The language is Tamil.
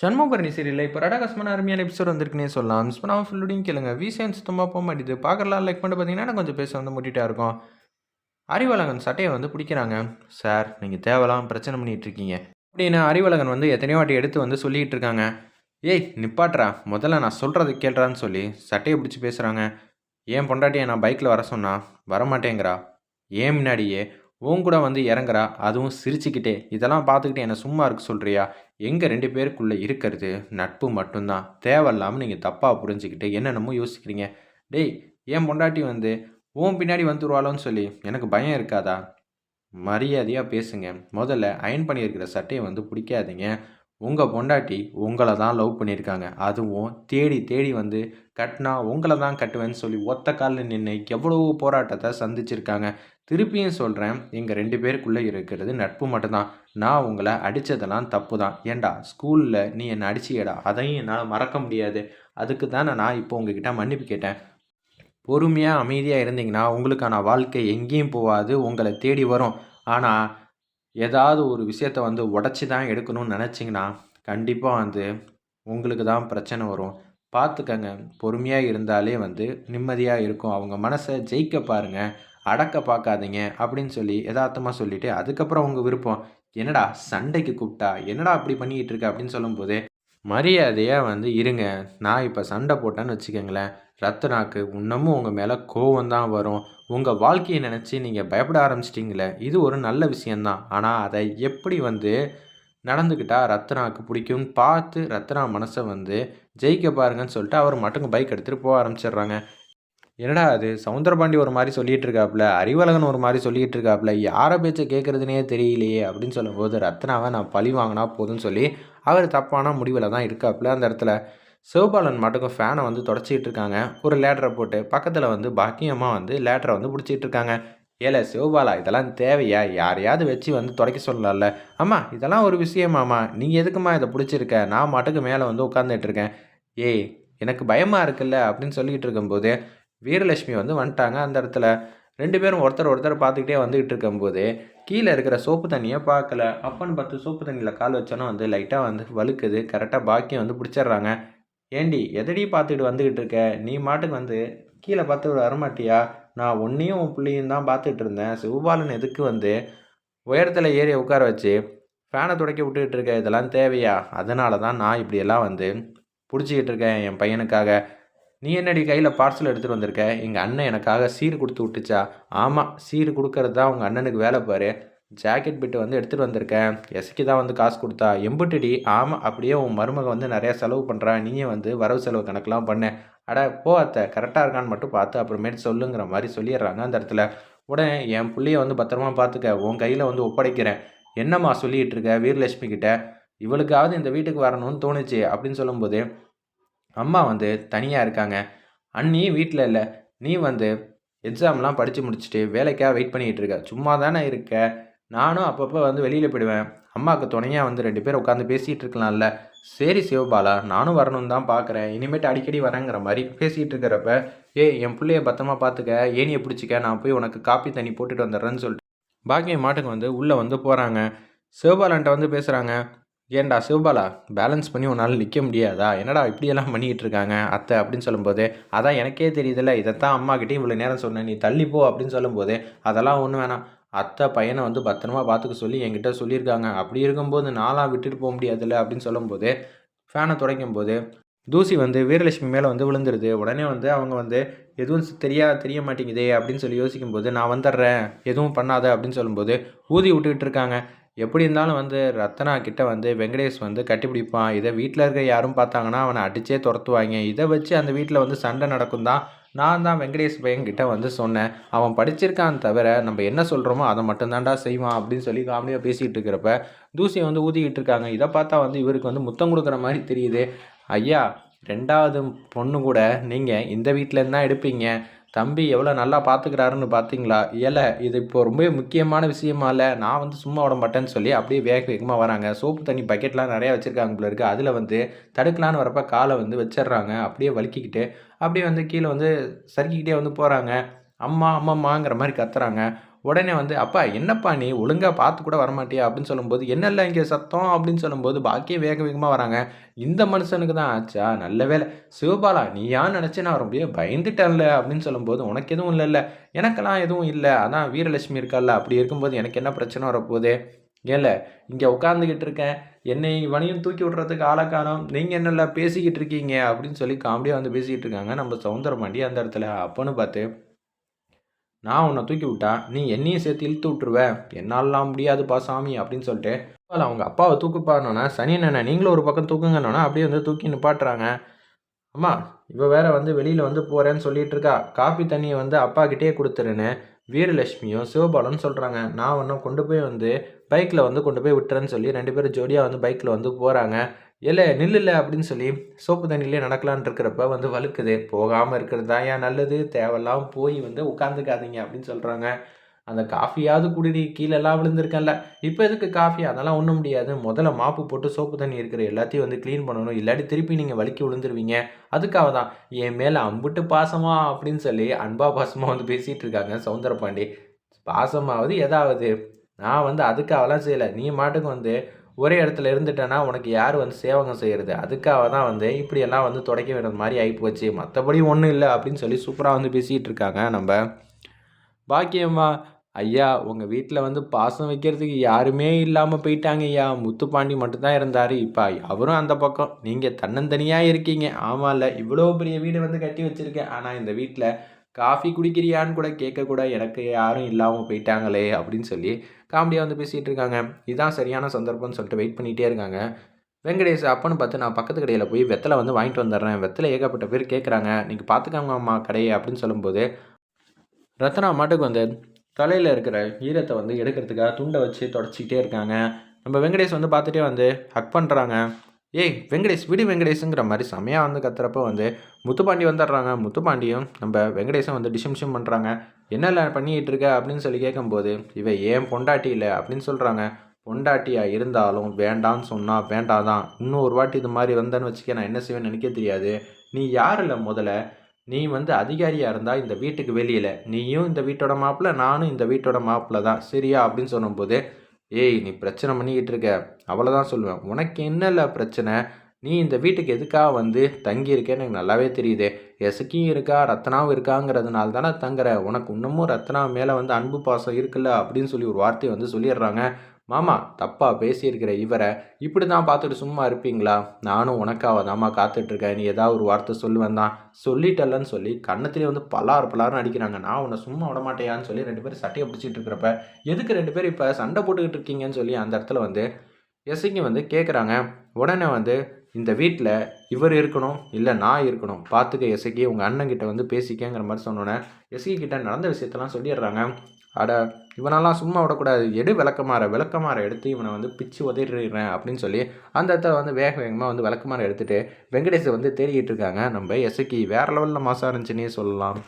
சண்முகர்ணி சீரியலில் இப்போ ரடகஸ்மான அருமையான எபிசோட் வந்திருக்குன்னே சொல்லலாம். மிஸ் பண்ணாமல் ஃபுல்லுடையும் கேளுங்க. விசிஎன் சுத்தமாக போக மாட்டேது. பார்க்கலாம் லைக் பண்ணிட்டு பார்த்தீங்கன்னா கொஞ்சம் பேச வந்து முட்டிட்டா இருக்கும். அறிவழகன் சட்டையை வந்து பிடிக்கிறாங்க. சார் நீங்கள் தேவலாம் பிரச்சனை பண்ணிகிட்டு இருக்கீங்க. அப்படின்னு அறிவழகன் வந்து எத்தனையோ வாட்டி எடுத்து வந்து சொல்லிகிட்டு இருக்காங்க. ஏய் நிப்பாட்றா முதல்ல நான் சொல்கிறது கேள்றான்னு சொல்லி சட்டையை பிடிச்சி பேசுகிறாங்க ஏன் பொண்டாட்டியை நான் பைக்கில் வர சொன்னா? வரமாட்டேங்கிறா. ஏன் முன்னாடியே? உன் கூட வந்து இறங்குறா அதுவும் சிரிச்சுக்கிட்டே. இதெல்லாம் பார்த்துக்கிட்டு என்னை சும்மா இருக்க சொல்கிறியா எங்கள் ரெண்டு பேருக்குள்ளே இருக்கிறது நட்பு மட்டும்தான். தேவையில்லாமல் நீங்கள் தப்பாக புரிஞ்சுக்கிட்டு என்னென்னமோ யோசிக்கிறீங்க. டேய் ஏன் பொண்டாட்டி வந்து உன் பின்னாடி வந்துருவாளோன்னு சொல்லி எனக்கு பயம் இருக்காதா? மரியாதையாக பேசுங்க. முதல்ல அயன் பண்ணியிருக்கிற சட்டையை வந்து பிடிக்காதீங்க. உங்கள் பொண்டாட்டி உங்களை தான் லவ் பண்ணியிருக்காங்க. அதுவும் தேடி தேடி வந்து கட்டினா உங்களை தான் கட்டுவேன்னு சொல்லி ஒத்த காலில் நின்று எவ்வளவோ போராட்டத்தை சந்திச்சிருக்காங்க. திருப்பியும் சொல்கிறேன் எங்கள் ரெண்டு பேருக்குள்ளே இருக்கிறது நட்பு மட்டும்தான். நான் உங்களை அடித்ததெல்லாம் தப்பு தான் ஏண்டா ஸ்கூலில் நீ என்னை அடிச்சியடா? அதையும் என்னால் மறக்க முடியாது. அதுக்கு தானே நான் இப்போ உங்ககிட்ட மன்னிப்பு கேட்டேன். பொறுமையாக அமைதியாக இருந்தீங்கன்னா உங்களுக்கான வாழ்க்கை எங்கேயும் போகாது. உங்களை தேடி வரும். ஆனால் ஏதாவது ஒரு விஷயத்த வந்து உடச்சி தான் எடுக்கணும்னு நினச்சிங்கன்னா கண்டிப்பாக வந்து உங்களுக்கு தான் பிரச்சனை வரும். பார்த்துக்கங்க பொறுமையாக இருந்தாலே வந்து நிம்மதியாக இருக்கும். அவங்க மனசை ஜெயிக்க பாருங்கள் அடக்க பார்க்காதீங்க அப்படின்னு சொல்லி யதார்த்தமாக சொல்லிவிட்டு அதுக்கப்புறம் உங்கள் விருப்பம். என்னடா சண்டைக்கு கூப்பிட்டா? என்னடா அப்படி பண்ணிக்கிட்டு இருக்க? அப்படின்னு சொல்லும்போது மரியாதையாக வந்து இருங்க. நான் இப்போ சண்டை போட்டேன்னு வச்சுக்கோங்களேன். ரத்தனாக்கு இன்னமும் உங்கள் மேலே கோவம் தான் வரும். உங்கள் வாழ்க்கையை நினச்சி நீங்கள் பயப்பட ஆரம்பிச்சிட்டிங்களே. இது ஒரு நல்ல விஷயந்தான் ஆனால் அதை எப்படி வந்து நடந்துக்கிட்டால் ரத்னாவுக்கு பிடிக்கும்னு பார்த்து ரத்னா மனசை வந்து ஜெயிக்க பாருங்கன்னு சொல்லிட்டு அவர் மட்டும் பைக் எடுத்துகிட்டு போக ஆரம்பிச்சிடுறாங்க. என்னடா அது சவுந்தரபாண்டி ஒரு மாதிரி சொல்லிகிட்டு இருக்காப்புல அறிவழகன் ஒரு மாதிரி சொல்லிகிட்டு இருக்காப்புல யாரை பேச்சை கேட்குறதுனே தெரியலையே அப்படின்னு சொல்லும்போது ரத்னாவை நான் பழி வாங்கினா போதும்னு சொல்லி அவர் தப்பான முடிவில் தான் இருக்காப்புல. அந்த இடத்துல சிவபாலன் மட்டுக்கும் ஃபேனை வந்து தொடச்சிக்கிட்டு இருக்காங்க. ஒரு லேட்டரை போட்டு பக்கத்தில் வந்து பாக்கியமாக வந்து லேட்டரை வந்து பிடிச்சிட்டு இருக்காங்க. ஏல சிவபாலா இதெல்லாம் தேவையா? யாரையாவது வச்சு வந்து துடைக்க சொல்லலாம்ல. அம்மா இதெல்லாம் ஒரு விஷயமாம்மா நீங்கள் எதுக்குமா இதை பிடிச்சிருக்க? நான் மட்டுக்கு மேலே வந்து உட்காந்துட்டு இருக்கேன். ஏய் எனக்கு பயமாக இருக்குல்ல? அப்படின்னு சொல்லிக்கிட்டு இருக்கும்போது வீரலட்சுமி வந்து வந்துட்டாங்க. அந்த இடத்துல ரெண்டு பேரும் ஒருத்தர் ஒருத்தர் பார்த்துக்கிட்டே வந்துக்கிட்டு இருக்கும்போது கீழே இருக்கிற சோப்பு தண்ணியை பார்க்கல. அப்பன்னு பார்த்து சோப்பு தண்ணியில் கால் வச்சோன்னா வந்து லைட்டாக வந்து வழுக்குது. கரெக்டாக பாக்கியம் வந்து பிடிச்சிட்றாங்க. ஏண்டி எதடி பார்த்துக்கிட்டு வந்துக்கிட்டு இருக்க? நீ மாட்டுக்கு வந்து கீழே பார்த்து வரமாட்டியா நான் ஒன்றையும் உன் பிள்ளையும் தான் பார்த்துட்டு இருந்தேன். சிவபாலன் எதுக்கு வந்து உயரத்தில் ஏறி உட்கார வச்சு ஃபேனை துடைக்க விட்டுக்கிட்டு இருக்க? இதெல்லாம் தேவையா? அதனால தான் நான் இப்படியெல்லாம் வந்து பிடிச்சிக்கிட்டு இருக்கேன் என் பையனுக்காக. நீ என்னடி கையில் பார்சல் எடுத்துகிட்டு வந்திருக்க? எங்கள் அண்ணன் எனக்காக சீர் கொடுத்து விட்டுச்சா? ஆமாம் சீர் கொடுக்கறது தான் உங்கள் அண்ணனுக்கு வேலை பாரு. ஜாக்கெட் பிட்டு வந்து எடுத்துகிட்டு வந்திருக்கேன். எசைக்கு தான் வந்து காசு கொடுத்தா. எம்புட்டுடி ஆமாம் அப்படியே உன் மருமக வந்து நிறையா செலவு பண்ணுறா நீயே வந்து வரவு செலவு கணக்கெலாம் பண்ண. அட போ அத்தை. கரெக்டாக இருக்கான்னு மட்டும் பார்த்து அப்புறமேட்டு சொல்லுங்கிற மாதிரி சொல்லிடுறாங்க அந்த இடத்துல. உடனே என் பிள்ளைய வந்து பத்திரமா பார்த்துக்க. உன் கையில் வந்து ஒப்படைக்கிறேன். என்னம்மா சொல்லிகிட்டு இருக்க வீரலட்சுமி கிட்ட? இவளுக்காவது இந்த வீட்டுக்கு வரணும்னு தோணுச்சு அப்படின்னு சொல்லும்போது அம்மா வந்து தனியாக இருக்காங்க. அண்ணி வீட்டில் இல்லை. நீ வந்து எக்ஸாம்லாம் படித்து முடிச்சுட்டு வேலைக்காக வெயிட் பண்ணிகிட்டு இருக்க. சும்மா தானே இருக்க. நானும் அப்பப்போ வந்து வெளியில் போயிடுவேன். அம்மாவுக்கு துணையாக வந்து ரெண்டு பேர் உட்காந்து பேசிகிட்டு இருக்கலாம்ல. சரி சிவபாலா நானும் வரணும்னு தான் பார்க்குறேன் இனிமேட்டு அடிக்கடி வரேங்கிற மாதிரி பேசிகிட்டு இருக்கிறப்ப ஏ என் பிள்ளைய பத்திரமா பார்த்துக்க ஏனியை பிடிச்சிக்க. நான் போய் உனக்கு காப்பி தண்ணி போட்டுட்டு வந்துடுறேன்னு சொல்லிட்டு. பாக்கியம் மாட்டுக்கு வந்து உள்ளே வந்து போகிறாங்க சிவபாலன்ட்ட வந்து பேசுகிறாங்க ஏன்டா சிவபாலா? பேலன்ஸ் பண்ணி உன்னால் நிற்க முடியாதா? என்னடா இப்படியெல்லாம் பண்ணிகிட்டு இருக்காங்க அத்தை அப்படின்னு சொல்லும்போது அதான் எனக்கே தெரியுதுல்ல இதைத்தான் அம்மாக்கிட்டே இவ்வளோ நேரம் சொன்னேன் நீ தள்ளிப்போ அப்படின்னு சொல்லும்போது அதெல்லாம் ஒன்றும் வேணாம். அத்தை பையனை வந்து பத்திரமா பார்த்துக்க சொல்லி என்கிட்ட சொல்லியிருக்காங்க. அப்படி இருக்கும்போது நாளாக விட்டுட்டு போக முடியாதுல்ல அப்படின்னு சொல்லும்போது ஃபேனை துடைக்கும் போது தூசி வந்து வீரலட்சுமி மேலே வந்து விழுந்துருது. உடனே வந்து அவங்க வந்து எதுவும் தெரியா தெரிய மாட்டேங்குதே அப்படின்னு சொல்லி யோசிக்கும்போது நான் வந்துடுறேன். எதுவும் பண்ணாத அப்படின்னு சொல்லும்போது ஊதி விட்டுக்கிட்டு இருக்காங்க. எப்படி இருந்தாலும் வந்து ரத்னா கிட்ட வந்து வெங்கடேஷ் வந்து கட்டிப்பிடிப்பான். இதை வீட்டில் இருக்கிற யாரும் பார்த்தாங்கன்னா அவனை அடித்தே துரத்துவாங்க. இதை வச்சு அந்த வீட்டில் வந்து சண்டை நடக்கும் தான் நான் தான் வெங்கடேஷ் பையன்கிட்ட வந்து சொன்னேன். அவன் படிச்சிருக்கான் தவிர நம்ம என்ன சொல்கிறோமோ அதை மட்டும்தான்டா செய்வான் அப்படின்னு சொல்லி காமெடியாக பேசிகிட்டு இருக்கிறப்ப தூசியை வந்து ஊதிக்கிட்டு இருக்காங்க. இதை பார்த்தா வந்து இவருக்கு வந்து முத்தம் கொடுக்குற மாதிரி தெரியுது. ஐயா ரெண்டாவது பொண்ணு கூட நீங்கள் இந்த வீட்டிலேருந்து தான் எடுப்பீங்க. தம்பி எவ்வளோ நல்லா பார்த்துக்கிறாருன்னு பார்த்தீங்களா இல்லை இது இப்போ ரொம்ப முக்கியமான விஷயமா இல்லை. நான் வந்து சும்மா விட மாட்டேன்னு சொல்லி அப்படியே வேக வேகமாக வராங்க. சோப்பு தண்ணி பக்கெட்லாம் நிறையா வச்சுருக்காங்க போல இருக்குது அதில் வந்து தடுக்கலான்னு வரப்போ காலை வந்து வச்சிடுறாங்க. அப்படியே வலிக்கிக்கிட்டு அப்படியே வந்து கீழே வந்து சறுக்கிக்கிட்டே வந்து போகிறாங்க அம்மா அம்மாங்கிற மாதிரி கத்துறாங்க. உடனே வந்து அப்பா என்னப்பா நீ ஒழுங்காக பார்த்து கூட வரமாட்டியா? அப்படின்னு சொல்லும்போது என்னல்ல இங்கே சத்தம்? அப்படின்னு சொல்லும்போது பாக்கியம் வேக வேகமாக வராங்க. இந்த மனுஷனுக்கு தான் ஆச்சா நல்ல வேலை. சிவபாலா நீ யான் நினச்சி நான் ரொம்ப பயந்துட்டேன்ல? அப்படின்னு சொல்லும்போது உனக்கு எதுவும் இல்லைல்ல. எனக்கெல்லாம் எதுவும் இல்லை. அதான் வீரலட்சுமி இருக்கால்ல அப்படி இருக்கும்போது எனக்கு என்ன பிரச்சனை வரப்போகுது? ஏல இங்கே உட்காந்துக்கிட்டு இருக்கேன். என்னை இவனையும் தூக்கி விட்றதுக்கு ஆளக்கானம் நீங்கள் என்னல்ல பேசிக்கிட்டு இருக்கீங்க? அப்படின்னு சொல்லி காமெடியாக வந்து பேசிக்கிட்டு இருக்காங்க. நம்ம சவுந்தரமாண்டி அந்த இடத்துல. அப்போன்னு பார்த்து நான் உன்னை தூக்கி விட்டா நீ என்னையும் சேர்த்து இழுத்து விட்டுருவ. என்னாலாம் முடியாதுப்பா சாமி அப்படின்னு சொல்லிட்டு அதில் அவங்க அப்பாவை தூக்குப்பானோன்னா சனி என்ன நீங்களும் ஒரு பக்கம் தூக்குங்கன்னோன்னா அப்படியே வந்து தூக்கி நிப்பாட்டுறாங்க. அம்மா இவள் வேற வந்து வெளியில் வந்து போகிறேன்னு சொல்லிட்டு இருக்கா. காப்பி தண்ணியை வந்து அப்பா கிட்டே கொடுத்துருன்னு வீரலட்சுமியும் சிவபாலும் சொல்கிறாங்க நான் ஒன்றும் கொண்டு போய் வந்து பைக்கில் வந்து கொண்டு போய் விட்டுறேன்னு சொல்லி ரெண்டு பேரும் ஜோடியாக வந்து பைக்கில் வந்து போகிறாங்க இல்லை நில்லுல அப்படின்னு சொல்லி சோப்பு தண்ணியிலே நடக்கலான் இருக்கிறப்ப வந்து வலுக்குது போகாமல் இருக்கிறது தான் ஏன் நல்லது? தேவையெல்லாம் போய் வந்து உட்காந்துக்காதீங்க அப்படின்னு சொல்கிறாங்க அந்த காஃபியாவது குடிடி கீழெல்லாம் விழுந்திருக்கேன்ல. இப்போ எதுக்கு காஃபி? அதெல்லாம் ஒன்றும் முடியாது. முதல்ல மாப்பு போட்டு சோப்பு தண்ணி இருக்கிற எல்லாத்தையும் வந்து க்ளீன் பண்ணணும். இல்லாட்டி திருப்பி நீங்கள் வலிக்கி விழுந்துருவீங்க. அதுக்காக தான். என் மேலே அம்புட்டு பாசமா அப்படின்னு சொல்லி அன்பா பாசமாக வந்து பேசிகிட்டு இருக்காங்க சவுந்தரபாண்டி. பாசமாவது எதாவது நான் வந்து அதுக்காகலாம் செய்யலை. நீ மாட்டுக்கு வந்து ஒரே இடத்துல இருந்துட்டேன்னா உனக்கு யார் வந்து சேவகம் செய்கிறது அதுக்காக தான் வந்து இப்படியெல்லாம் வந்து தொடக்க வேண்டிய மாதிரி ஆகிப்போச்சு மற்றபடி ஒன்றும் இல்லை அப்படின்னு சொல்லி சூப்பராக வந்து பேசிகிட்டு இருக்காங்க நம்ம பாக்கியம்மா. ஐயா உங்கள் வீட்டில் வந்து பாசம் வைக்கிறதுக்கு யாருமே இல்லாமல் போயிட்டாங்க ஐயா. முத்துப்பாண்டி மட்டும்தான் இருந்தார். இப்போ அவரும் அந்த பக்கம். நீங்கள் தன்னந்தனியாக இருக்கீங்க. ஆமாம் இல்லை இவ்வளோ பெரிய வீடு வந்து கட்டி வச்சுருக்கேன். ஆனால் இந்த வீட்டில் காஃபி குடிக்கிறியான்னு கூட கேட்கக்கூட எனக்கு யாரும் இல்லாமல் போயிட்டாங்களே அப்படின்னு சொல்லி காமெடியாக வந்து பேசிகிட்டு இருக்காங்க. இதுதான் சரியான சந்தர்ப்பம்னு சொல்லிட்டு வெயிட் பண்ணிகிட்டே இருக்காங்க. வெங்கடேஷ் அப்பன்னு பார்த்து நான் பக்கத்து கடையில் போய் வெத்தலை வந்து வாங்கிட்டு வந்துடுறேன். வெத்தலை ஏகப்பட்ட பேர் கேட்குறாங்க நீங்கள் பார்த்துக்காங்க அம்மா கடையை அப்படின்னு சொல்லும்போது ரத்னா மாட்டுக்கு வந்து தலையில் இருக்கிற ஈரத்தை வந்து எடுக்கிறதுக்காக துண்டை வச்சு தொடச்சிக்கிட்டே இருக்காங்க. நம்ம வெங்கடேஷ் வந்து பார்த்துட்டே வந்து ஹக் பண்ணுறாங்க ஏய் வெங்கடேஷ் விடு வெங்கடேஷுங்கிற மாதிரி செமையாக வந்து கத்துறப்ப வந்து முத்துப்பாண்டி வந்துடுறாங்க. முத்துப்பாண்டியும் நம்ம வெங்கடேஷும் வந்து டிஷம்ஷம் பண்ணுறாங்க என்னெல்லாம் பண்ணிகிட்டு இருக்க அப்படின்னு சொல்லி கேட்கும்போது இவ ஏன் பொண்டாட்டி இல்லை? அப்படின்னு சொல்கிறாங்க பொண்டாட்டியாக இருந்தாலும் வேண்டான்னு சொன்னால் வேண்டாதான். இன்னும் ஒரு வாட்டி இது மாதிரி வந்தேன்னு வச்சுக்க நான் என்ன செய்வேன்னு நினைக்க தெரியாது. நீ யார் இல்லை முதல்ல? நீ வந்து அதிகாரியாக இருந்தால் இந்த வீட்டுக்கு வெளியில். நீயும் இந்த வீட்டோட மாப்பிள்ள நானும் இந்த வீட்டோட மாப்பிள்ள தான் சரியா? அப்படின்னு சொல்லும்போது ஏய் நீ பிரச்சனை பண்ணிக்கிட்டு இருக்க. அவ்வளோதான் சொல்லுவேன். உனக்கு என்னல பிரச்சனை? நீ இந்த வீட்டுக்கு எதுக்காக வந்து தங்கியிருக்கேன்னு எனக்கு நல்லாவே தெரியுது. எசுக்கியும் இருக்கா ரத்னாவும் இருக்காங்கிறதுனால தானே தங்குற. உனக்கு இன்னமும் ரத்னா மேலே வந்து அன்பு பாசம் இருக்குல்ல அப்படின்னு சொல்லி ஒரு வார்த்தையை வந்து சொல்லிடுறாங்க. மாமா தப்பாக பேசியிருக்கிற இவரை இப்படி தான் பார்த்துட்டு சும்மா இருப்பீங்களா? நானும் உனக்காக தாம்மா காத்துட்ருக்கேன். நீ ஏதாவது ஒரு வார்த்தை சொல்லுவேன் தான். சொல்லிட்டல்லன்னு சொல்லி கண்ணத்திலே வந்து பலார் பலார்னு அடிக்கிறாங்க. நான் உன்னை சும்மா விட மாட்டேயான்னு சொல்லி ரெண்டு பேரும் சட்டையை பிடிச்சிட்டு இருக்கிறப்ப எதுக்கு ரெண்டு பேரும் இப்போ சண்டை போட்டுக்கிட்டு இருக்கீங்கன்னு சொல்லி அந்த இடத்துல வந்து எஸ்ஐக்கு வந்து கேட்குறாங்க உடனே வந்து இந்த வீட்டில் இவர் இருக்கணும் இல்லை நான் இருக்கணும். பார்த்துக்க எஸ்ஐக்கு உங்கள் அண்ணன்கிட்ட வந்து பேசிக்கங்கிற மாதிரி சொன்னோன்னே எஸ்ஐ கிட்ட நடந்த விஷயத்தெல்லாம் சொல்லிடுறாங்க. அட இவனெல்லாம் சும்மா விடக்கூடாது. எடு விளக்கமாற விளக்கமாற எடுத்து இவனை வந்து பிச்சு உதறிடுறேன் அப்படின்னு சொல்லி அந்த இடத்துல வந்து வேக வேகமாக வந்து விளக்கமாற எடுத்துகிட்டு வெங்கடேஷை வந்து தேடிக்கிட்டு இருக்காங்க. நம்ம எசக்கி வேறு லெவலில் மாசாக இருந்துச்சுன்னே சொல்லலாம்.